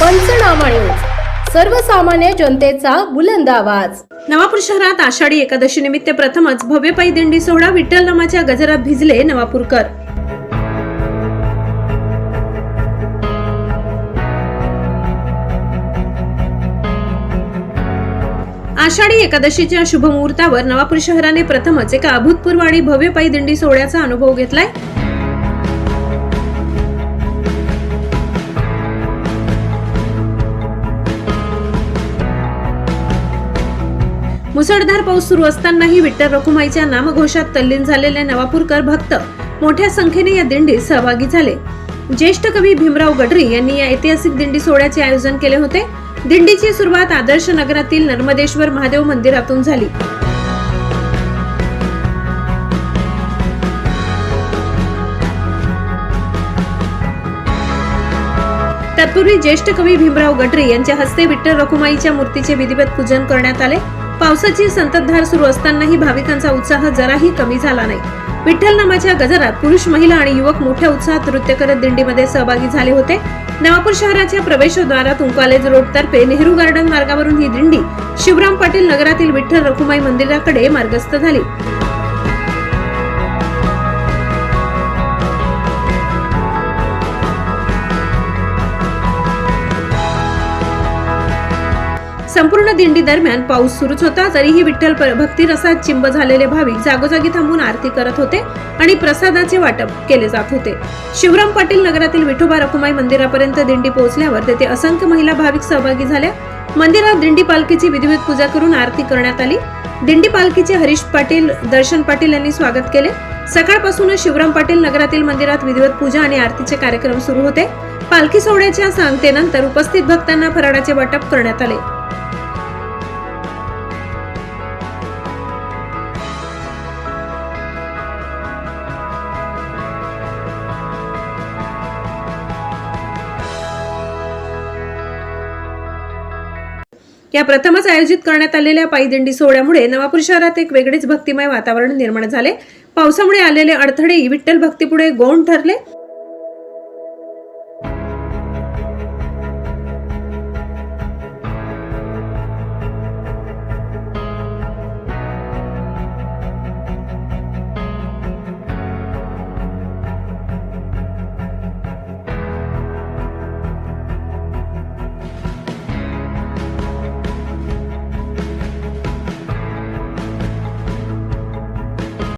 पंचनामा न्यूज. सर्वसामान्य जनतेचा बुलंद आवाज. नवापूर शहरात आषाढी एकादशी निमित्त प्रथमच भव्य पायी दिंडी सोहळा विठ्ठल नामाच्या गजरात भिजले नवापूरकर. आषाढी एकादशीच्या शुभमुहूर्तावर नवापूर शहराने प्रथमच एका अभूतपूर्व आणि भव्य पायी दिंडी सोहळ्याचा अनुभव घेतलाय. मुसळधार पाऊस सुरू असतानाही विठ्ठल रखुमाईच्या नामघोषात तल्लीन झालेले नवापूरकर भक्त मोठ्या संख्येने या दिंडीत सहभागी झाले. ज्येष्ठ कवी भीमराव गडरी यांनी या ऐतिहासिक दिंडी सोहळ्याचे आयोजन केले होते. दिंडीची सुरुवात आदर्श नगरातील नर्मदेश्वर महादेव मंदिरातून झाली. तत्पूर्वी ज्येष्ठ कवी भीमराव गडरे यांच्या हस्ते विठ्ठल रखुमाईच्या मूर्तीचे विधिवत पूजन करण्यात आले. पावसाची संततधार सुरू असतानाही भाविकांचा उत्साह जराही कमी झाला नाही. विठ्ठल नामाच्या गजरात पुरुष महिला आणि युवक मोठ्या उत्साहात नृत्य करत दिंडीमध्ये सहभागी झाले होते. नवापूर शहराच्या प्रवेशद्वारातून कॉलेज रोड तर्फे नेहरू गार्डन मार्गावरून ही दिंडी शिवराम पाटील नगरातील विठ्ठल रखुमाई मंदिराकडे मार्गस्थ झाली. संपूर्ण दिंडी दरम्यान पाऊस सुरूच होता. तरीही विठ्ठल प- भक्तिरसात चिंब झालेले भाविक जागोजागी थांबून आरती करत होते आणि प्रसादाचे वाटप केले जात होते. शिवराम पाटील नगरातील विठोबा रखुमाई मंदिरापर्यंत दिंडी पोहोचल्यावर तेथे असंख्य महिला भाविक सहभागी झाल्या. मंदिरात दिंडी पालखीची विधिवत पूजा करून आरती करण्यात आली. दिंडी पालखीचे हरीश पाटील दर्शन पाटील यांनी स्वागत केले. सकाळपासूनच शिवराम पाटील नगरातील मंदिरात विधिवत पूजा आणि आरतीचे कार्यक्रम सुरू होते. पालखी सोहळ्याच्या सांगतेनंतर उपस्थित भक्तांना फराळाचे वाटप करण्यात आले. या प्रथमच आयोजित करण्यात आलेल्या पायदिंडी सोहळ्यामुळे नवापूर शहरात एक वेगळेच भक्तिमय वातावरण निर्माण झाले. पावसामुळे आलेले अडथळे विठ्ठल भक्तीपुढे गौण ठरले.